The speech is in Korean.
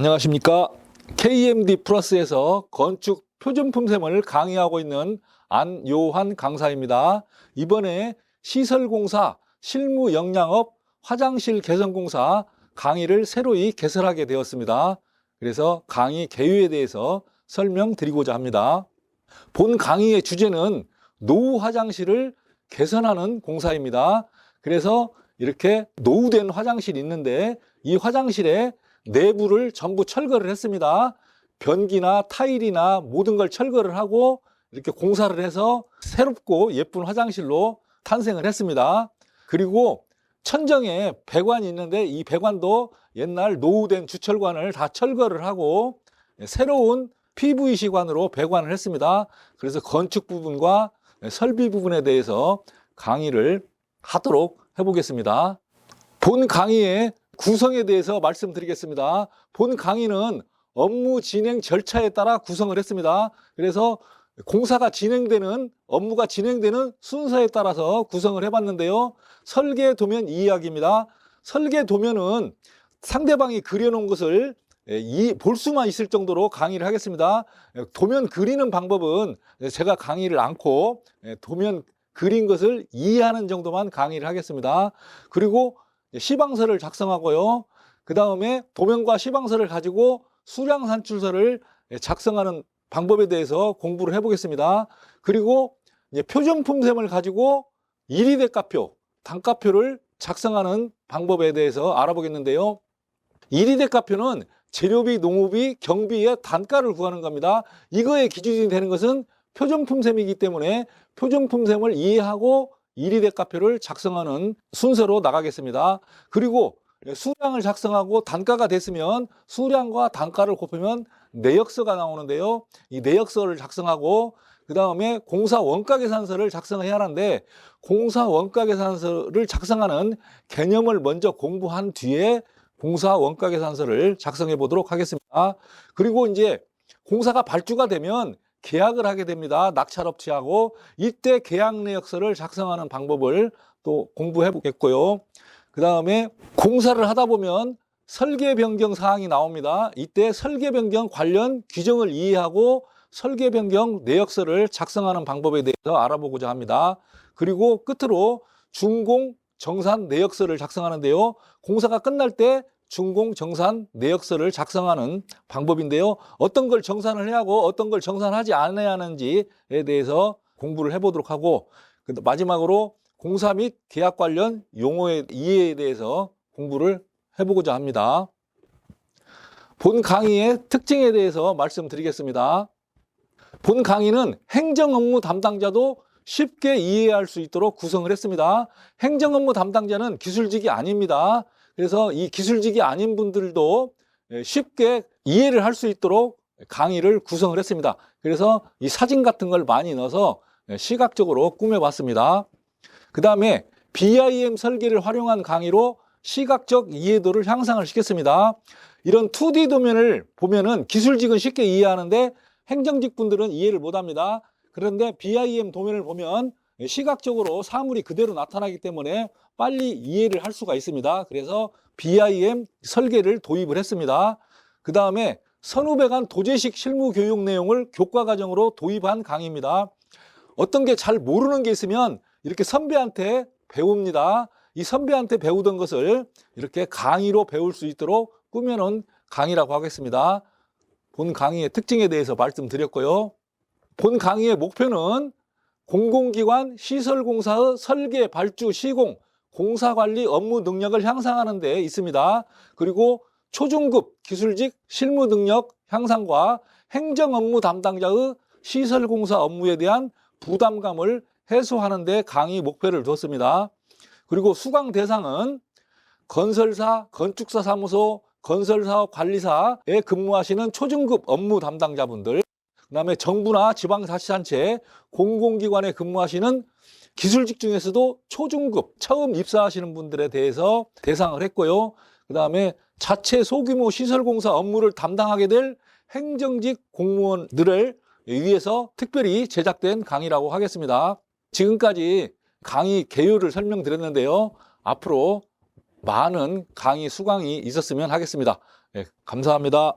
안녕하십니까. KMD 플러스에서 건축 표준품셈을 강의하고 있는 안요한 강사입니다. 이번에 시설공사, 실무 영양업, 화장실 개선공사 강의를 새로이 개설하게 되었습니다. 그래서 강의 개요에 대해서 설명드리고자 합니다. 본 강의의 주제는 노후 화장실을 개선하는 공사입니다. 그래서 이렇게 노후된 화장실이 있는데 이 화장실에 내부를 전부 철거를 했습니다. 변기나 타일이나 모든 걸 철거를 하고 이렇게 공사를 해서 새롭고 예쁜 화장실로 탄생을 했습니다. 그리고 천정에 배관이 있는데 이 배관도 옛날 노후된 주철관을 다 철거를 하고 새로운 PVC관으로 배관을 했습니다. 그래서 건축 부분과 설비 부분에 대해서 강의를 하도록 해보겠습니다. 본 강의의 구성에 대해서 말씀드리겠습니다. 본 강의는 업무 진행 절차에 따라 구성을 했습니다. 그래서 공사가 진행되는 업무가 진행되는 순서에 따라서 구성을 해봤는데요. 설계 도면 이야기입니다. 설계 도면은 상대방이 그려놓은 것을 예, 이, 볼 수만 있을 정도로 강의를 하겠습니다. 예, 도면 그리는 방법은 제가 강의를 않고 예, 도면 그린 것을 이해하는 정도만 강의를 하겠습니다. 그리고 시방서를 작성하고요. 그 다음에 도면과 시방서를 가지고 수량 산출서를 작성하는 방법에 대해서 공부를 해보겠습니다. 그리고 이제 표준 품셈을 가지고 일위대가표, 단가표를 작성하는 방법에 대해서 알아보겠는데요. 일위대가표는 재료비, 농업비, 경비의 단가를 구하는 겁니다. 이거의 기준이 되는 것은 표준품셈이기 때문에 표준품셈을 이해하고 일위대가표를 작성하는 순서로 나가겠습니다. 그리고 수량을 작성하고 단가가 됐으면 수량과 단가를 곱하면 내역서가 나오는데요. 이 내역서를 작성하고 그 다음에 공사 원가 계산서를 작성해야 하는데 공사 원가 계산서를 작성하는 개념을 먼저 공부한 뒤에 공사 원가 계산서를 작성해 보도록 하겠습니다. 그리고 이제 공사가 발주가 되면 계약을 하게 됩니다. 낙찰업체하고 이때 계약 내역서를 작성하는 방법을 또 공부해 보겠고요. 그 다음에 공사를 하다 보면 설계 변경 사항이 나옵니다. 이때 설계 변경 관련 규정을 이해하고 설계 변경 내역서를 작성하는 방법에 대해서 알아보고자 합니다. 그리고 끝으로 준공 정산 내역서를 작성하는데요. 공사가 끝날 때 준공 정산 내역서를 작성하는 방법인데요. 어떤 걸 정산을 해야 하고 어떤 걸 정산하지 않아야 하는지에 대해서 공부를 해보도록 하고 그 마지막으로 공사 및 계약 관련 용어의 이해에 대해서 공부를 해보고자 합니다. 본 강의의 특징에 대해서 말씀드리겠습니다. 본 강의는 행정 업무 담당자도 쉽게 이해할 수 있도록 구성을 했습니다. 행정 업무 담당자는 기술직이 아닙니다. 그래서 이 기술직이 아닌 분들도 쉽게 이해를 할 수 있도록 강의를 구성을 했습니다. 그래서 이 사진 같은 걸 많이 넣어서 시각적으로 꾸며봤습니다. 그 다음에 BIM 설계를 활용한 강의로 시각적 이해도를 향상을 시켰습니다. 이런 2D 도면을 보면은 기술직은 쉽게 이해하는데 행정직 분들은 이해를 못합니다. 그런데 BIM 도면을 보면 시각적으로 사물이 그대로 나타나기 때문에 빨리 이해를 할 수가 있습니다. 그래서 BIM 설계를 도입을 했습니다. 그 다음에 선후배간 도제식 실무 교육 내용을 교과 과정으로 도입한 강의입니다. 어떤 게 잘 모르는 게 있으면 이렇게 선배한테 배웁니다. 이 선배한테 배우던 것을 이렇게 강의로 배울 수 있도록 꾸며놓은 강의라고 하겠습니다. 본 강의의 특징에 대해서 말씀드렸고요. 본 강의의 목표는 공공기관 시설공사의 설계, 발주, 시공, 공사관리 업무 능력을 향상하는 데 있습니다. 그리고 초중급 기술직 실무 능력 향상과 행정 업무 담당자의 시설공사 업무에 대한 부담감을 해소하는 데 강의 목표를 뒀습니다. 그리고 수강 대상은 건설사, 건축사 사무소, 건설사업 관리사에 근무하시는 초중급 업무 담당자분들, 그 다음에 정부나 지방자치단체, 공공기관에 근무하시는 기술직 중에서도 초중급 처음 입사하시는 분들에 대해서 대상을 했고요. 그 다음에 자체 소규모 시설 공사 업무를 담당하게 될 행정직 공무원들을 위해서 특별히 제작된 강의라고 하겠습니다. 지금까지 강의 개요를 설명드렸는데요. 앞으로 많은 강의 수강이 있었으면 하겠습니다. 예, 감사합니다.